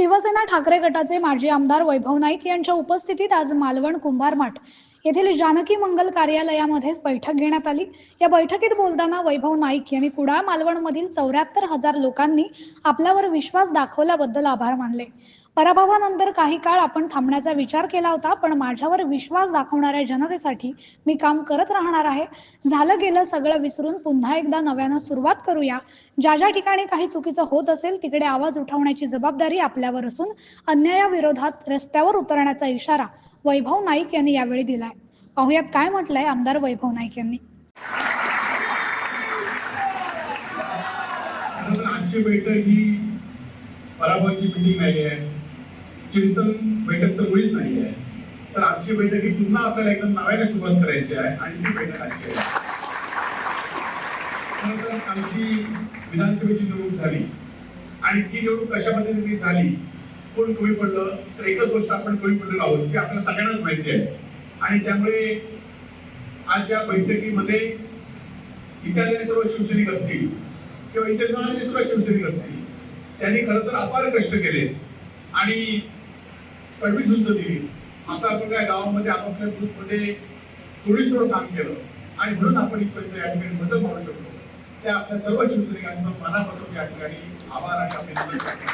शिवसेना ठाकरे गटाचे माजी आमदार वैभव नाईक यांच्या उपस्थितीत आज मालवण कुंभारमाठ येथील जानकी मंगल कार्यालयामध्ये बैठक घेण्यात आली. या बैठकीत बोलताना वैभव नाईक यांनी कुडाळ मालवणमधील चौऱ्याहत्तर हजार लोकांनी आपल्यावर विश्वास दाखवल्याबद्दल आभार मानले. पराभवानंतर काही काळ आपण थांबण्याचा विचार केला होता पण माझ्यावर विश्वास दाखवणाऱ्या जनतेसाठी मी काम करत राहणार आहे. झालं गेलं सगळं विसरून पुन्हा एकदा नव्यानं सुरुवात करूया. ज्या ज्या ठिकाणी काही चुकीचं होत असेल तिकडे आवाज उठवण्याची जबाबदारी आपल्यावर असून अन्यायाविरोधात रस्त्यावर उतरण्याचा इशारा वैभव नाईक यांनी यावेळी दिलाय. पाहुयात काय म्हटलंय आमदार वैभव नाईक यांनी. आजची बैठक ही पराभवाची मीटिंग नाही आहे. चिंतन बैठक तर मुळीच नाही आहे. तर आजची बैठक ही पुन्हा आपल्याला एकदम नव्याने सुरुवात करायची आहे आणि ती बैठक आजची आहे. तर आमची विधानसभेची निवडणूक झाली. आणि ती निवडणूक कशा पद्धतीने झाली कोण कमी पडलं तर एकच गोष्ट आपण कमी पडलेलो आहोत की आपल्याला सगळ्यांनाच माहिती आहे. आणि त्यामुळे आज या बैठकीमध्ये इतर सर्व शिवसैनिक असतील किंवा इतर सर्व शिवसैनिक असतील त्यांनी खरं तर अपार कष्ट केले. आणि कडवी झुंज दिली आता आपण काय गावामध्ये आपापल्या ग्रुपमध्ये थोडीच थोडं काम केलं. आणि म्हणून आपण इथपर्यंत या ठिकाणी बदल पाहू शकतो. त्या आपल्या सर्व शिवसैनिकांचं मनापासून या ठिकाणी आभार आणि अभिनंदन करतो.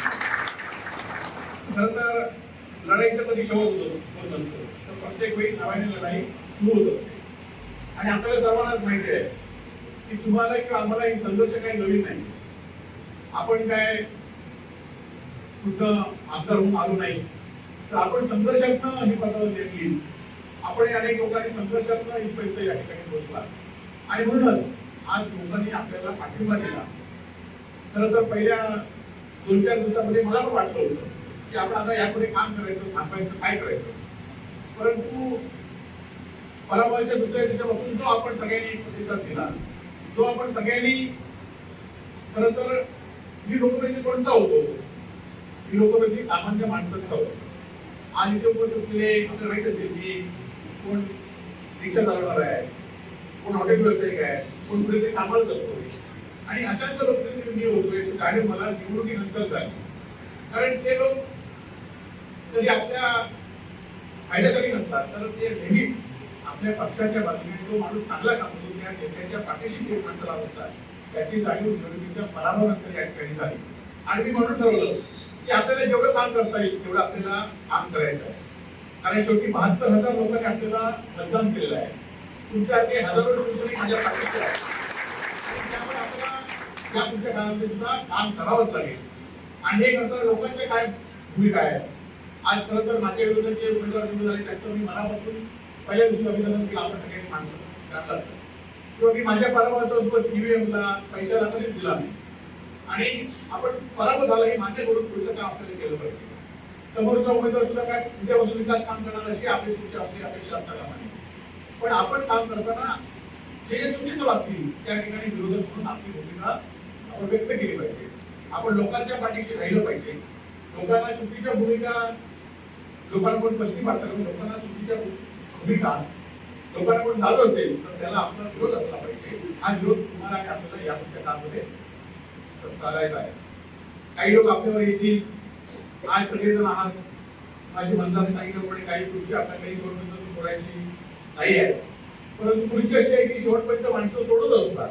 खरं तर लढाईचा कधी शेवट होतो होत नसतो. तर प्रत्येक वेळी नव्याने लढाई सुरू होत असते आणि आपल्याला सर्वांनाच माहिती आहे की तुम्हाला किंवा आम्हाला ही संघर्ष काही नवीन नाही. आपण काय कुठं आमदार होऊन आलो नाही. तर आपण संघर्षातनं ही पदावर घेतली. आपण अनेक लोकांनी संघर्षातनं इथपर्यंत या ठिकाणी पोहोचला आणि म्हणूनच आज लोकांनी आपल्याला पाठिंबा दिला. खरं तर पहिल्या दोन चार दिवसामध्ये मला पण वाटलं होतं की आपण आता यापुढे काम करायचं थांबायचं काय करायचं. परंतु पराभवाच्या दुसऱ्या दिवसापासून जो आपण सगळ्यांनी प्रतिसाद दिला जो आपण सगळ्यांनी खर तर ही लोकप्रतिनिधी कोणता होतो? ही लोकप्रतिनिधी सामान्य माणसांचा होतो. आज इथे उपस्थित असलेले आपल्याला माहीत असेल की कोण रिक्षा चालवणार आहे कोण हॉटेल व्यावसायिक आहे कोण कुठेतरी कामाला जातो आणि अशाच लोकप्रतिनिधी मी होतोय तो मला निवडणुकीनंतर झाली कारण ते लोक तरी आपल्या फायद्यासाठी नसतात तर ते नेहमी आपल्या पक्षाच्या बाजूने जो माणूस चांगला कामतो त्या नेत्याच्या पाठीशी ते माणसाला बसतात त्याची जाणीव निवडणुकीच्या पराभवानंतर या ठिकाणी झाली. आणि मी म्हणून ठरवलं की आपल्याला जेवढं काम करता येईल तेवढं आपल्याला काम करायचं आहे. कारण शेवटी बहात्तर हजार लोकांनी आपल्याला मतदान केलेलं आहे. तुमच्या ते हजारो लोकांनी माझ्या पाठीचे आहे त्यामुळे आपल्याला या पुढच्या काळामध्ये सुद्धा काम करावंच लागेल. आणि हे करताना लोकांच्या काय भूमिका आहे आज खरं तर माझ्या विरोधात जे उमेदवार निवडून झाले त्याचं मी मनापासून पहिल्या दिवशी अभिनंदन केलं. आपण सगळ्यांनी मानलं. करतात किंवा मी माझ्या पराभवाचा सोबत ईव्हीएमला पैशाला तरी दिला नाही. आणि आपण पराभव झाला हे माझ्याकडून पुढचं काम आपल्याला केलं पाहिजे. समोरचा उमेदवार सुद्धा काय उद्यापासून विकास काम करणार अशी आपली तुमची आपली अपेक्षा असता कामा नये पण आपण काम करताना जे चुकीचं वागतील त्या ठिकाणी विरोधक म्हणून आपली भूमिका आपण व्यक्त केली पाहिजे. आपण लोकांच्या पाठीशी राहिलं पाहिजे. लोकांना चुकीच्या भूमिका लोकांना कोण पश्चिम भारतात लोकांना चुकीच्या भूमिका लोकांना कोण झालं असेल तर त्याला आपला विरोध असला पाहिजे. हा विरोध तुम्हाला आणि आपल्याला या पुढच्या काळामध्ये चालायला आहे. काही लोक आपल्यावर येतील. आज सगळेजण आहात. माझी मंदाने सांगितल्याप्रमाणे काही पुढची आपल्या काही शेवटपर्यंत सोडायची नाही आहे. परंतु पुढची अशी आहे की शेवटपर्यंत माणसं सोडत असतात.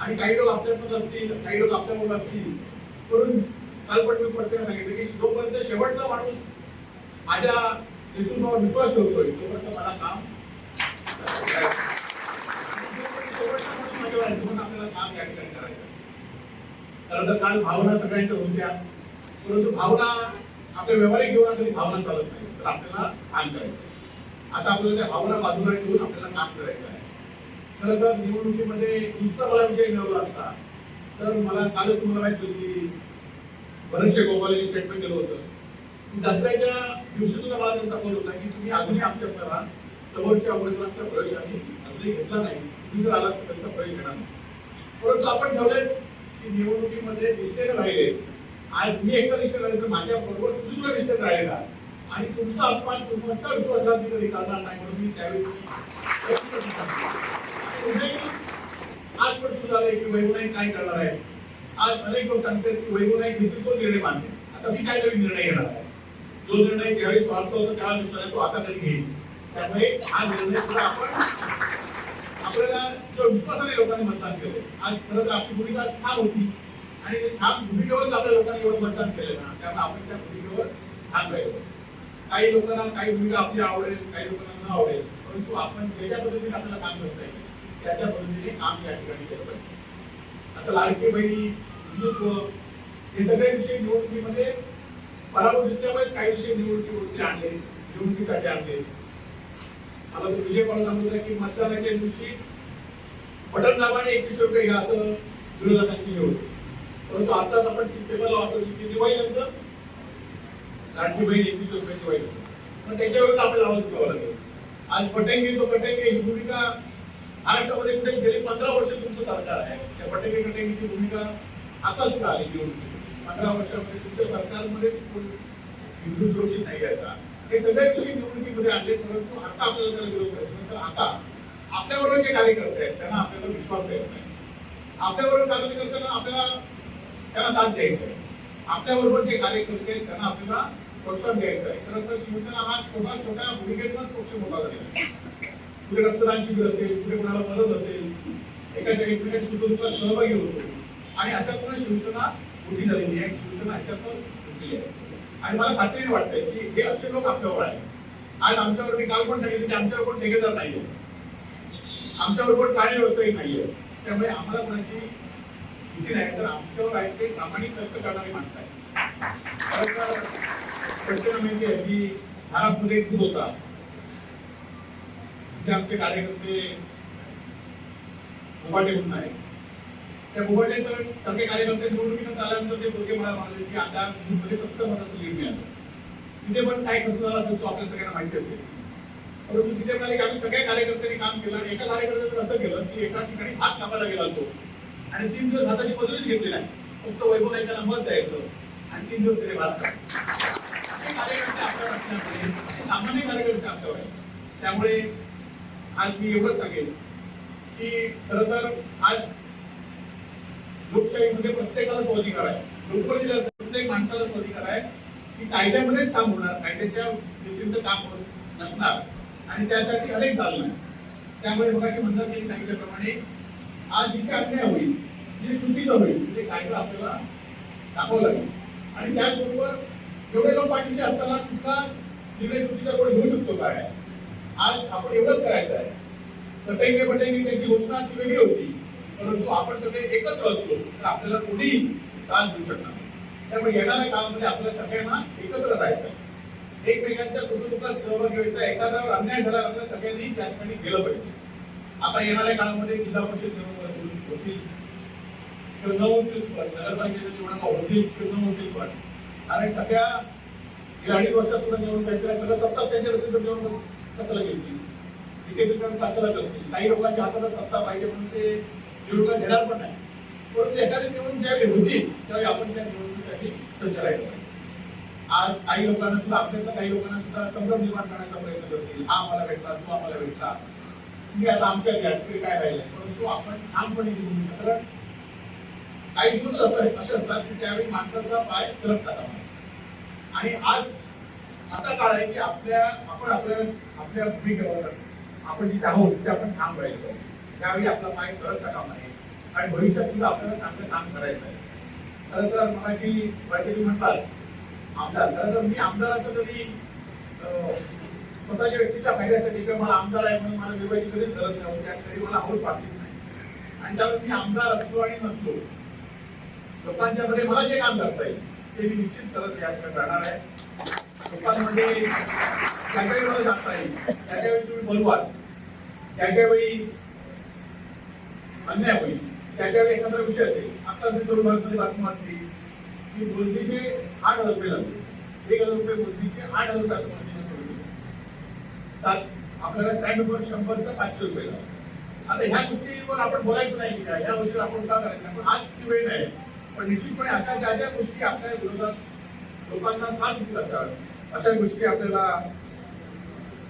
आणि काही लोक आपल्याकडून असतील काही लोक आपल्याकडून असतील. म्हणून काल पण मी प्रत्येकाला सांगितलं की जोपर्यंत शेवटचा माणूस माझ्या नेतृत्वावर विश्वास ठेवतोय तोपर्यंत मला काम शेवटचा माणूस माझ्यावर आपल्याला काम या ठिकाणी करायचं कारण खरं तर काल भावना सगळ्यांच्या होत्या. परंतु भावना आपल्या व्यवहारिक जीवनात तरी भावना चालत नाही. तर आपल्याला काम करायचं आता आपल्याला त्या भावना बाजूला ठेवून आपल्याला काम करायचं आहे. खरं तर निवडणुकीमध्ये नुसता मला विजय मिळवला असता. तर मला कालच तुम्हाला माहीत होतं की बरेचसे गोपालजी स्टेटमेंट केलं होतं. दसऱ्याच्या दिवशी सुद्धा मला त्यांचा फोन होता की तुम्ही अजूनही आमच्या करा समोरच्या वडिलांचा प्रवेश आम्ही अजूनही घेतला नाही. तुम्ही जर आला तर त्यांचा प्रवेश घेणार नाही. परंतु आपण ठेवलंय की निवडणुकीमध्ये विस्तीर्ण राहिले आज मी एकदा निष्ठेने राहिले तर माझ्या बरोबर दुसरं निष्ठेने राहिला आणि तुमचा अपमान तुमचा विश्वासात मी करणार नाही म्हणून मी त्यावेळी आज पण सुरू झालंय की वैभव नाईक काय करणार आहे? आज अनेक लोक सांगतात की वैभव नाईक घेतील तो निर्णय मानते. आता मी काय नवीन निर्णय घेणार आहे? जो निर्णय त्यावेळी स्वार्थ होता त्यावेळेस विचार तो आता कधी घेईल? त्यामुळे हा निर्णय सुद्धा आपण आपल्याला विश्वासाने लोकांनी मतदान केलं. आज खरं तर आपली भूमिका ठाम होती. आणि ते ठाम भूमिकेवरच आपल्या लोकांनी एवढं मतदान केलं ना त्यामुळे आपण त्या भूमिकेवर ठाम राहिलो काही लोकांना काही भूमिका आपली आवडेल काही लोकांना न आवडेल. परंतु आपण ज्याच्या पद्धतीने आपल्याला काम करता येईल त्याच्या पद्धतीने काम या ठिकाणी केलं पाहिजे. आता लाडकी बहिणी हिंदुत्व हे सगळे विषय निवडणुकीमध्ये पराभव दिसल्यामुळेच काही विषय निवडणुकीवरती आणले निवडणुकीसाठी आणले. मला तो विजय पाल सांगत होता की मतदानाच्या दिवशी बटन दाबाने एकवीस रुपये घ्या असं विरोधकांची निवड परंतु आताच आपण पेपरला वाचतो की दिवाळी नंतर. लाडकी बहीण एकवीस रुपये दिवाळी पण त्याच्याविरुद्ध आपल्याला आवाज उठवावा लागेल. आज पटेंगे तो पटेंगे ही भूमिका महाराष्ट्रामध्ये कुठे गेली पंधरा वर्ष तुमचं सरकार आहे. त्या पटेंगे कटेंगेची भूमिका आता सुद्धा आली निवडणुकीत पंधरा वर्षामध्ये तुमच्या सरकारमध्ये हिंदू सुरक्षित नाही आहे का? हे सगळ्या विषय निवडणुकीमध्ये आणले परंतु आता आपल्याला त्याला विरोध करायचा तर आता आपल्याबरोबर जे कार्यकर्ते आहेत त्यांना आपल्याला विश्वास द्यायचा आहे आपल्याबरोबर कार्यकर्त्यांना आपल्याला त्यांना साथ द्यायचा आहे. आपल्याबरोबर जे कार्यकर्ते आहेत त्यांना आपल्याला प्रोत्साहन द्यायचं आहे. खरं तर शिवसेना हा छोटा छोट्या भूमिकेतूनच पक्ष मोठा झालेला आहे. कुठे रक्तदान शिबिर असेल कुठे कोणाला मदत असेल एकाच्या एकमेकाच्या सुखदुःखात सहभागी होतो. आणि अशातूनच शिवसेना मोठी झालेली आहे. शिवसेना ह्याच्यातून उठली आहे. आणि मला खात्रीने वाटतंय की हे असे लोक आपल्यावर आहे आज आमच्यावर मी काल पण सांगितलं की आमच्यावर कोण ठेकेदार नाहीये. आमच्याबरोबर कोण कार्यव्यवसायिक नाहीये. त्यामुळे आम्हाला कोणाची भीती नाही. तर आमच्यावर आहे ते प्रामाणिक कष्ट करणारी माणसं आहे तर प्रश्न माहिती आहे. की एक खूप होता. जे आमचे कार्यकर्ते मुबाटे म्हणून आहे त्या मुबाटे तर सगळे कार्यकर्ते निवडणुकीनंतर आल्यानंतर ते दोघे मला म्हणाले की आता मध्ये फक्त मला लीड मिळालं. तिथे पण काय कसं झालं असेल तो आपल्या सगळ्यांना माहिती असेल. परंतु तिथे म्हणाले की आम्ही सगळ्या कार्यकर्त्यांनी काम केलं आणि एका कार्यकर्त्याचं असं केलं की एका ठिकाणी हात कापायला गेला तो. आणि तीन दिवस हाताची मजुरीच घेतली आहे फक्त वैभव नाईकांना मत द्यायचं. आणि तीन दिवस तरी भात कार्यकर्ते आपल्यावर असल्यामुळे सामान्य कार्यकर्ते आपल्यावर त्यामुळे आज मी एवढंच सांगेन की खर तर आज लोकशाहीमध्ये प्रत्येकाला तो अधिकार आहे. लोकप्रतिनिधी प्रत्येक माणसाला तो अधिकार आहे की कायद्यामध्येच काम होणार कायद्याच्या व्यक्तींचं काम होत नसणार. आणि त्यासाठी अनेक चालणार त्यामुळे मगाशी मंत्र्यांनी सांगितल्याप्रमाणे आज जिथे अन्याय होईल जे चुकीचं होईल ते कायदा आपल्याला दाखवावं लागेल. आणि त्याचबरोबर जेवढे लोक पाठीचे असताना तुझा निर्णय चुकीचा कोण घेऊ शकतो काय आज आपण एवढंच करायचं आहे. पटेंगे पटेंगे त्यांची घोषणा वेगळी होती परंतु आपण सगळे एकत्र असलो तर आपल्याला कोणीही त्रास देऊ शकणार त्यामुळे येणाऱ्या काळामध्ये आपल्या सगळ्यांना एकत्र राहायचं आहे. एकमेकांच्या सुखदुःखात सहभाग घ्यायचा एखाद्यावर अन्याय झाला आपल्या सगळ्यांनी त्या ठिकाणी गेलं पाहिजे. आता येणाऱ्या काळामध्ये जिल्हा परिषद निवडणूक होतील किंवा न होतील पण नगरपालिकेच्या निवडणुका होतील किंवा न होतील पण कारण सगळ्या गेल्या अडीच वर्षात सुद्धा निवडणूक घ्यायच्या सगळं सत्ता त्यांच्या रस्त्यावर निवडणूक सत्ताला गेली तिथे ठिकाणी सत्ताला करतील काही लोकांच्या हाताला सत्ता पाहिजे म्हणून ते निवडणुका घेणार पण नाही. परंतु एखादी निवडणूक ज्यावेळी होती त्यावेळी आपण त्या निवडणुकीसाठी सज्ज राहिलो पाहिजे आज काही लोकांना सुद्धा आपल्यातल्या काही लोकांना सुद्धा संभ्रम निर्माण करण्याचा प्रयत्न करतील. हा आम्हाला भेटला तो आम्हाला भेटला मी आता आमच्या या काय राहिलंय? परंतु आपण ठामपणे घेऊन कारण काही दिवस असं असे असतात की त्यावेळी माणसाचा पाय सरकतात आपण. आणि आज असा काळ आहे की आपल्या आपण आपल्या आपल्या भूमिकेवर आपण जिथे आहोत तिथे आपण ठाम राहिलो त्यावेळी आपला पाय सरकता कामा नये आणि भविष्यात सुद्धा आपल्याला चांगलं काम करायचं आहे. खरं तर मराठी काहीतरी म्हणतात आमदार. खरं तर मी आमदाराचं कधी स्वतःच्या व्यक्तीच्या फायद्यासाठी किंवा मला आमदार आहे म्हणून मला निर्वाची कधीच गरज नाही. त्यासाठी मला हौस वाटलीच नाही. आणि त्यावेळेस मी आमदार असतो आणि नसतो. लोकांच्या मध्ये मला जे काम करता येईल ते मी निश्चित करत या करणार राहणार आहे. लोकांमध्ये त्या काही मला सांगता येईल त्या त्यावेळी तुम्ही बोलवाल. त्या वेळी अन्याय होईल. त्या वेळी एखादा विषय असेल आता मी तरुण भारतमध्ये बातमी वाचली. की मुलगीचे आठ हजार रुपये लागले. एक हजार रुपये मुलगीचे आठ हजार रुपये सात आपल्याला स्टँड शंभरचं पाचशे रुपये लागले. आता ह्या गोष्टीवर आपण बोलायचं नाही की काय ह्या गोष्टीवर आपण का करायचं पण आज ती वेळ नाही पण निश्चितपणे अशा ज्या ज्या गोष्टी आपल्या विरोधात लोकांना त्रास होत असतात अशा गोष्टी आपल्याला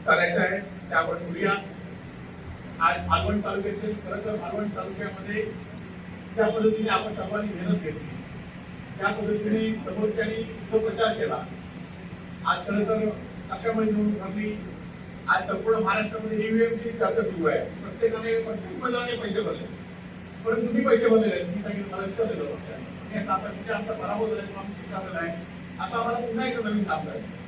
करायच्या आहेत त्या आपण करूया आज मालवण तालुक्यातील खरं तर मालवण तालुक्यामध्ये ज्या पद्धतीने आपण सर्वांनी मेहनत घेतली त्या पद्धतीने समोरच्यानी तो प्रचार केला. आज खरं तर कशामुळे निवडणूक आज संपूर्ण महाराष्ट्रामध्ये ईव्हीएमची चर्चा सुरू आहे. प्रत्येकाने प्रत्येक उमेदवाराने पैसे भरले. परंतु तुम्ही पैसे भरलेले आहेत. मी सांगितलं मला विचार दिलं आता तिथे आमचा पराभव झाला आम्ही स्वीकारलेला आहे. आता आम्हाला पुन्हा एक नवीन काम करायचं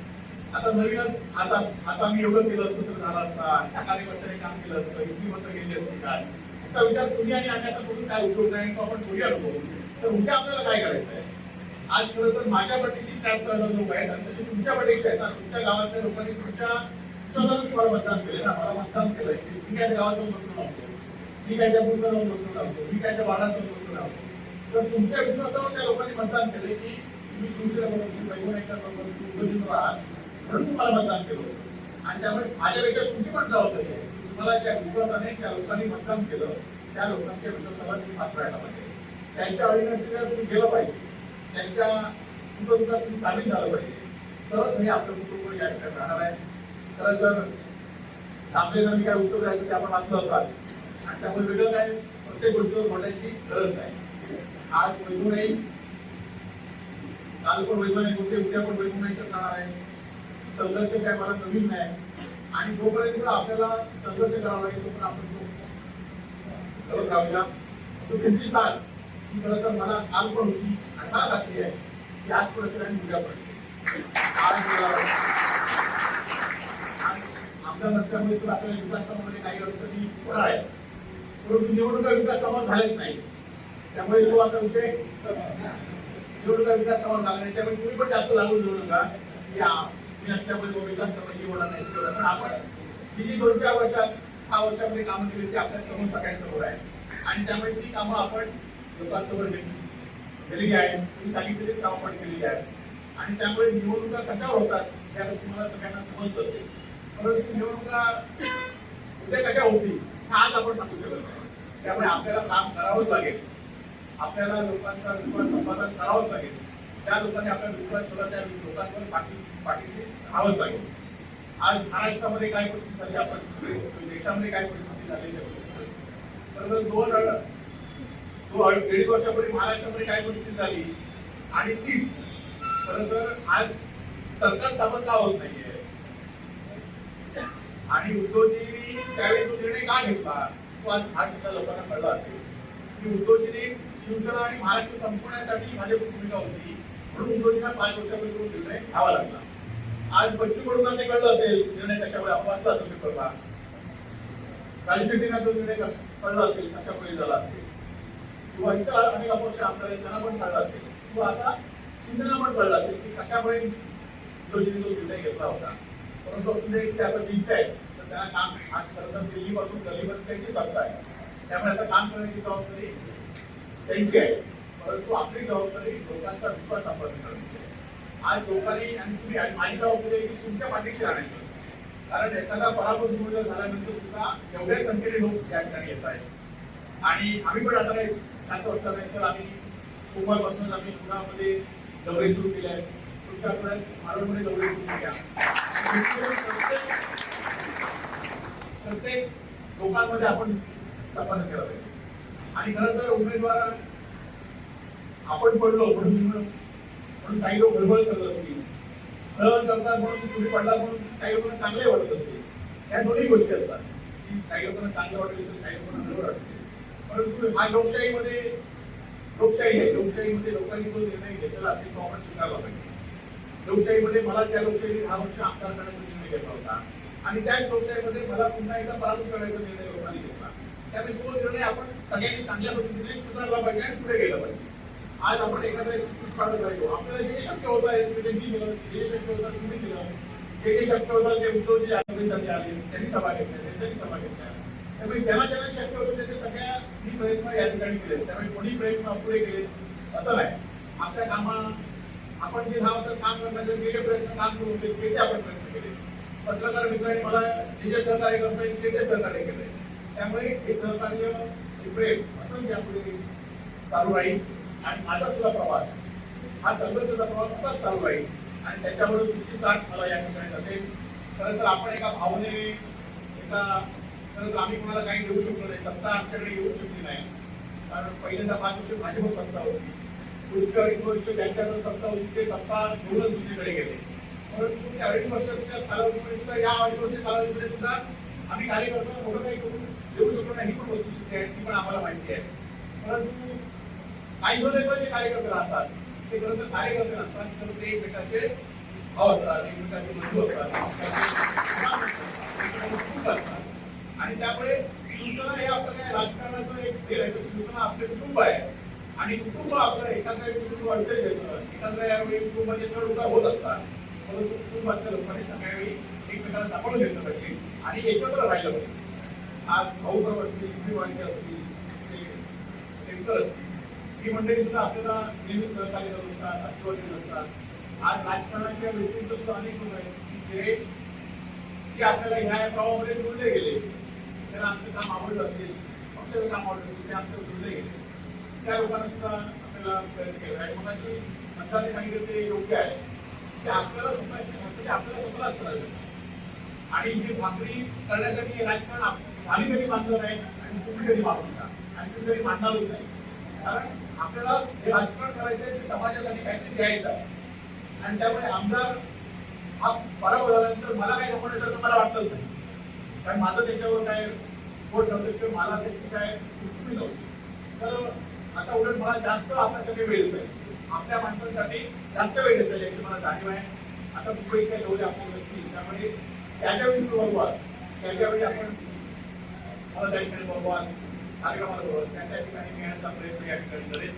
आता नवीनच आता आता मी एवढं केलं असतं तर झालं असता. त्या कार्यकर्त्याने काम केलं असतं. इतकी मतं गेली असती काय? त्याचा विचार तुम्ही आणि आम्ही आता करून काय उपयोग नाही तो आपण करूया नको तर उद्या आपल्याला काय करायचं आहे? आज खरं तर माझ्या पाठीशी त्याच करायला लोक आहेत. आणि तसे तुमच्या पाठीशी आहेत. आज तुमच्या गावातल्या लोकांनी तुमच्या स्वतःच तुम्हाला मतदान केलं ना. मला मतदान केलंय. मी काय त्या गावात जाऊन बसून लावतो मी काय त्या बुथला जाऊन बसून लावतो मी काय त्या वार्डात जाऊन बसून लावतो तर तुमच्या विश्वासावर त्या लोकांनी मतदान केलंय की तुम्ही तुमच्या बरोबर तुम्ही बरोबर तुम्ही उभं म्हणून तुम्हाला मतदान केलं होतं. आणि त्यामुळे माझ्यापेक्षा तुमची पण जबाबदारी आहे. तुम्हाला ज्या विश्वासाने त्या लोकांनी मतदान केलं. त्या लोकांच्या विश्वासाला तुम्ही पात्र राहायला पाहिजे. त्यांच्या अडीनडीला तुम्ही गेलं पाहिजे. त्यांच्या सुखदुःखात तुम्ही सामील झालं पाहिजे. तरच हे आपलं कुटुंब या ठिकाणी राहणार आहे. खरं तर आपल्याला मी काय उत्तर द्यायचं ते आपण आपलं असाल आणि त्यामुळे वेगळं काय प्रत्येक गोष्टीवर बोलायची गरज नाही. आज वैभव नाही. काल पण वैभव नाही कोणते उद्या पण वैभव नाही राहणार आहे? संघर्ष काय मला नवीन नाही. आणि जोपर्यंत आपल्याला संघर्ष करावा लागेल तो पण आपण तो करत राहूया. तो तुमची साथ ही खरं तर मला काल पण होती आहे आज पण उद्या पण आज नसल्यामुळे तर आपल्याला विकास कामामध्ये काही अडचणी होणार आहे परंतु निवडणुका विकास कामात झालेच नाही त्यामुळे तो आता विषय निवडणुका विकास कामात झाला नाही त्यामुळे तुम्ही पण जास्त लागू देऊ नका की मी असल्यामुळे विकास कामाची होणार नाही पण आपण ही जी दोन चार वर्षात सहा वर्षामध्ये कामं केली ती आपल्यासमोर सगळ्यांसमोर आहे आणि त्यामुळे ती कामं आपण लोकांसमोर घेतली केलेली आहे. ती सांगितलेली काम पण केलेली आहे. आणि त्यामुळे निवडणुका कशा होतात या तुम्हाला सगळ्यांना समजत असते परंतु निवडणुका उद्या कशा होतील आज आपण सांगू शकत नाही. त्यामुळे आपल्याला काम करावंच लागेल. आपल्याला लोकांचा विश्वास संपादन करावंच लागेल. त्या लोकांनी आपला विश्वास ठेवला त्या लोकांवर पाठी पाठीशी राहावंच लागेल. आज महाराष्ट्रामध्ये काय परिस्थिती झाली आपण? देशामध्ये काय परिस्थिती झालेली आहे? तर दोन दीड वर्षापूर्वी महाराष्ट्रामध्ये काय गोष्टी झाली? आणि ती. खरं तर आज सरकार स्थापन का होत नाहीये? आणि उद्धवजींनी त्यावेळी तो निर्णय का घेतला? तो आज भारताच्या लोकांना कळला असेल. की उद्धवजीने शिवसेना आणि महाराष्ट्र संपवण्यासाठी भाजपची भूमिका होती. म्हणून उद्धवजींना पाच वर्षापूर्वी निर्णय घ्यावा लागला. आज बच्चू कडून ते कळलं असेल निर्णय कशामुळे आपण वाचला असेल पेपरला राजू तो निर्णय कळला असेल कशामुळे झाला असेल? किंवा इतर अनेक अपक्ष आमदार आहेत त्यांना पण कळलं असेल किंवा आता शिंदेना पण कळलं असेल की कशामुळे उद्धवजींनी तो निर्णय घेतला होता. परंतु असू ते आता जिंकत आहेत तर त्यांना काम आज खरं तर दिल्लीपासून गल्लीपर्यंत त्यांची सत्ता आहे. त्यामुळे आता काम करण्याची जबाबदारी त्यांची आहे. परंतु आपली जबाबदारी लोकांचा विश्वास संपादन करण्याची आहे. आज लोकांनी आणि तुम्ही आणि माझी जबाबदारी आहे की तुमच्या पाठीशी राहण्याची. कारण एखादा पराभव निवडून झाल्यानंतर सुद्धा एवढ्या संख्येने लोक या ठिकाणी येत आहेत. आणि आम्ही पण आता काही सात वर्षानंतर आम्ही सोमवारपासून आम्ही पुण्यामध्ये दौरे सुरू केले आहेत. पुढच्या आठवड्यात मालवणमध्ये दौरे सुरू केल्या. प्रत्येक लोकांमध्ये आपण स्थापन केलं पाहिजे. आणि खरं तर उमेदवार आपण पडलो म्हणून म्हणून काही लोक गडबड करत होती. गडबड करतात म्हणून तुम्ही पडला म्हणून काही लोकांना चांगले वाटत होते. या दोन्ही गोष्टी असतात. की काही लोकांना चांगलं वाटेल तर काही लोकांना परंतु हा लोकशाहीमध्ये लोकशाही आहे. लोकशाहीमध्ये लोकांनी जो निर्णय घेतलेला असेल तो आपण स्वीकारला पाहिजे. लोकशाहीमध्ये मला त्या लोकशाही दहा वर्ष आमदार करण्याचा निर्णय घेतला होता. आणि त्याच लोकशाहीमध्ये मला पुन्हा एकदा पराभूत करण्याचा निर्णय लोकांनी घेतला. त्यामुळे तो निर्णय आपण सगळ्यांनी चांगल्या पद्धतीने स्वीकारला पाहिजे आणि पुढे गेला पाहिजे. आज आपण एखाद्या करतो आपल्याला जे शक्य होत आहे ते त्यांनी केलं जे शक्य होतं तुम्ही केलं जे जे शक्य होतं ते उद्धवजी आरोग्यासाठी आले. त्यांनी सभा घेतल्या त्यांनी सभा घेतल्या. त्यामुळे ज्यांना ज्यांना शक्य होतं त्याचे सगळ्यांनी प्रयत्न या ठिकाणी केले त्यामुळे कोणी प्रयत्न अपुरे केले असं नाही. आपल्या कामा आपण जे दहा वर्ष काम करण्याचे वेगळे प्रयत्न काम करून ते ते आपण प्रयत्न केले. पत्रकार मित्रांनी मला जे जे सहकार्य करता येईल ते ते सहकार्य केले त्यामुळे हे सहकार्य हे प्रेम असं यापुढे चालू राहील. आणि माझा सुद्धा प्रवास. हा संघर्षाचा प्रवास असाच चालू राहील. आणि त्याच्यामुळे तुमची साथ मला या ठिकाणी असेल. खरं तर आपण एका भावने एका तर आम्ही कोणाला काही देऊ शकलो नाही. सत्ता आमच्याकडे येऊ शकली नाही. कारण पहिल्यांदा पाच वर्ष भाजप सत्ता होती. पुढच्या अडीच वर्ष ज्यांच्याकडे सत्ता होती ते सत्ता घेऊनच दुसरीकडे गेले. परंतु त्या अडीच वर्षाच्या कालावधीमध्ये सुद्धा या अडीच वर्ष कालावधीमध्ये सुद्धा आम्ही कार्यकर्त्यांना मोठं काही करून देऊ शकलो नाही. ही पण वस्तुस्थिती आहे ती पण आम्हाला माहिती आहे. परंतु काही जे कार्यकर्ते राहतात ते खरं तर कार्यकर्ते नसतात तर ते एकमेकाचे भाव असतात एकमेकाचे बंधू असतात असतात. आणि त्यामुळे शिवसेना हे आपलं काय राजकारणाचं एक हे आहे. शिवसेना आपले कुटुंब आहे. आणि कुटुंब आपलं एखाद्या कुटुंब अडचण येतं. एखाद्या यावेळी कुटुंबाचे चढ उतार होत असतात. परंतु कुटुंबातल्या लोकांनी सगळ्या वेळी एकमेकांना सांभाळून घेतलं पाहिजे. आणि एकत्र राहिलं पाहिजे. आज भाऊ बरोबर असतील हिंदी वाणिज्य असतील शेतकर असतील. ही मंडळी सुद्धा आपल्याला नेहमी सहकार्य करत असतात आशीर्वाद असतात. आज राजकारणाच्या व्यक्तींचं सुद्धा अनेक लोक आहेत. की जे जे आपल्याला ह्या प्रवाहामध्ये जोडले गेले. त्यांना आमचं काम आवडलं असेल पक्षाचं काम आवडलं असेल ते आमचं जोडले त्या लोकांना सुद्धा आपल्याला प्रयत्न केला आणि मगाशी मतदारांनी सांगितलं ते योग्य आहे. ते आपल्याला स्वतःची आपल्याला स्वतःलाच करायचं आणि ही भाकरी करण्यासाठी राजकारण आम्ही कधी बांधलं नाही आणि तुम्ही कधी मानू आणि तुम्ही कधी बांधणारच नाही. कारण आपल्याला हे राजकारण करायचं आहे ते समाजासाठी काहीतरी द्यायचं आहे. आणि त्यामुळे आमदार हा पराभव झाल्यानंतर मला काही नको मला वाटतच नाही. कारण माझं त्याच्यावर काय पोट नव्हतं किंवा मला त्याची काय चुकमी नव्हती. तर आता उलट मला जास्त आपल्यासाठी वेळ जाईल आपल्या माणसांसाठी जास्त वेळ येतोय याची मला जाणीव आहे. आता मुंबईत काय जेवढे आपले नसतील त्यामुळे त्याच्यावेळी तुम्ही बघवा त्याच्यावेळी आपण मला त्या ठिकाणी बघवा कार्यक्रमाला बघवा त्या त्या ठिकाणी मी प्रयत्न या ठिकाणी करेल.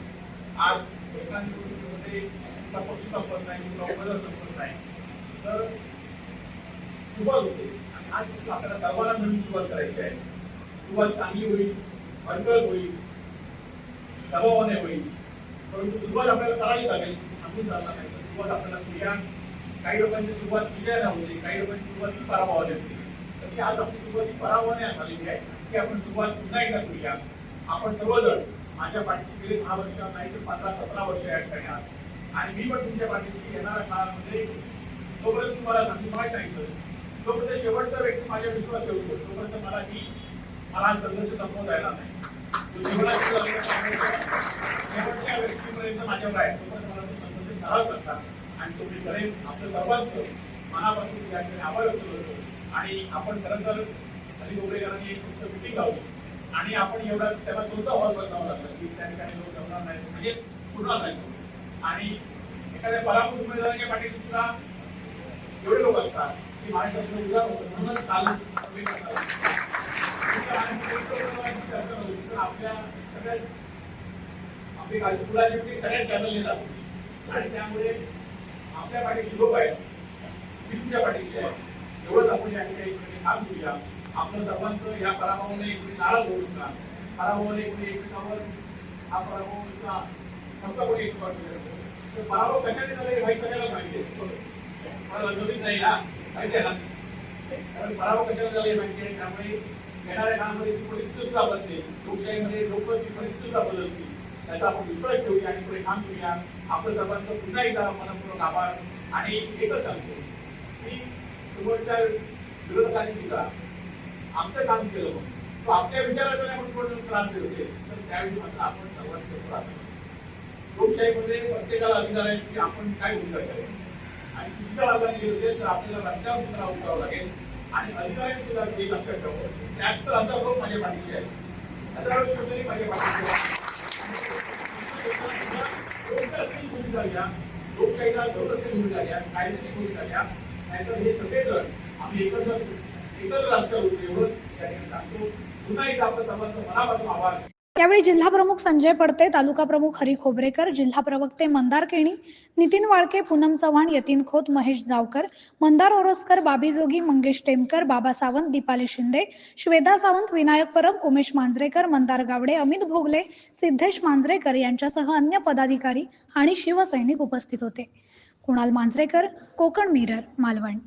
आज एका पक्ष संपत नाही किंवा बदल संपत नाही. तर सुरुवात होते आज आपल्याला सर्वांना नवीन सुरुवात करायची आहे सुरुवात चांगली होईल अडकळ होईल दबावाने होईल परंतु सुरुवात आपल्याला करावी लागेल थांबून जाता नाही तर सुरुवात आपल्याला क्रिया काही लोकांची सुरुवात विजयाने होते काही लोकांची सुरुवात ही पराभवाने होती तर ती आज आपली सुरुवात ही पराभवाने झालेली आहे की आपण सुरुवात पुन्हा एकदा करूया आपण सर्वजण माझ्या पाठीशी गेले दहा वर्ष नाही तर पंधरा सतरा वर्ष या ठिकाणी आहात आणि मी पण तुमच्या पाठीशी येणाऱ्या काळामध्ये तोपर्यंत तुम्हाला सांगितलं तोपर्यंत शेवटचा व्यक्ती माझ्या विश्वास ठेवतो तोपर्यंत मला ही मला हा संघर्ष संपवता येणार नाही. तो शेवटच्या व्यक्तीपर्यंत माझ्यावर आहे. तोपर्यंत मला तो संघर्ष करावाच लागतात आणि तो मी करेन. आपलं सर्वांचं मनापासून या ठिकाणी आभार व्यक्त करतो. आणि आपण खरं तर हरी गोबरेकरांनी एक फक्त मिटिंग लावली आणि आपण एवढा त्याला कोणता हॉल बनवावा लागला की त्या ठिकाणी लोक जमणार नाही म्हणजे पुरणार नाही आणि एखाद्या पराभूत उमेदवाराच्या पाठीशी सुद्धा एवढे लोक असतात. की म्हणूनच काल आपल्या सगळ्या आपली सगळ्या आणि त्यामुळे आपल्या पाठीशी लोक आहेत. मी तुमच्या पाठीशी आहे एवढंच आपण या ठिकाणी काम करूया आपलं सर्वांचं या पराभवाने कोणी नाराज होऊ नका पराभवाने कोणी एकमेकावर हा पराभवाचा फक्त कोणी एकमेकावर तर पराभव कशाने झाला हे माहीत सगळ्याला माहिती आहे मला लग्नच नाही ना कारण पराभव कशाला झाला हे माहिती आहे त्यामुळे येणाऱ्या काळामध्ये ती परिस्थिती सुद्धा बदलेल लोकशाहीमध्ये ती परिस्थिती सुद्धा बदलते त्याचा आपण विश्वास ठेवूया आणि पुढे काम करूया आपलं सर्वांचं पुन्हा एकदा मनपूर्वक आभार आणि एकच सांगतो की समोरच्या विरोधकांनी सुद्धा आमचं काम केलं म्हणून तो आपल्या विचाराचा नाही म्हणून कोण त्रास देत असेल तर त्यावेळी मात्र आपण सर्वांचं त्रास लोकशाहीमध्ये प्रत्येकाला अधिकार आहे की आपण काय भूमिका करावी आणि चुकीच्या मार्गाने गेलो असेल तर आपल्याला रस्त्यावर सुद्धा उतरावं लागेल. आणि अधिकारी सुद्धा ते लक्षात ठेवतो त्याच तर असा लोक माझ्या पाठीशी आहे सतरा वर्ष होते माझ्या पाठीशी आहे. लोकशाहीची भूमिका घ्या लोकशाहीला गौरवची भूमिका घ्या कायद्याची भूमिका घ्या नाहीतर हे सगळेजण आम्ही एकत्र एकत्र राष्ट्र एवढंच या ठिकाणी सांगतो पुन्हा एकदा आपलं सर्वांचं मनापासून आभार. यावेळी जिल्हा प्रमुख संजय पडते तालुका प्रमुख हरी खोबरेकर जिल्हा प्रवक्ते मंदार केणी नितीन वाळके पूनम चव्हाण यतीन खोत महेश जावकर मंदार ओरसकर बाबी जोगी मंगेश टेमकर बाबा सावंत दीपाली शिंदे श्वेता सावंत विनायक परब उमेश मांजरेकर मंदार गावडे अमित भोगले सिद्धेश मांजरेकर यांच्यासह अन्य पदाधिकारी आणि शिवसैनिक उपस्थित होते Kunal Manjrekar Konkan mirror Malvan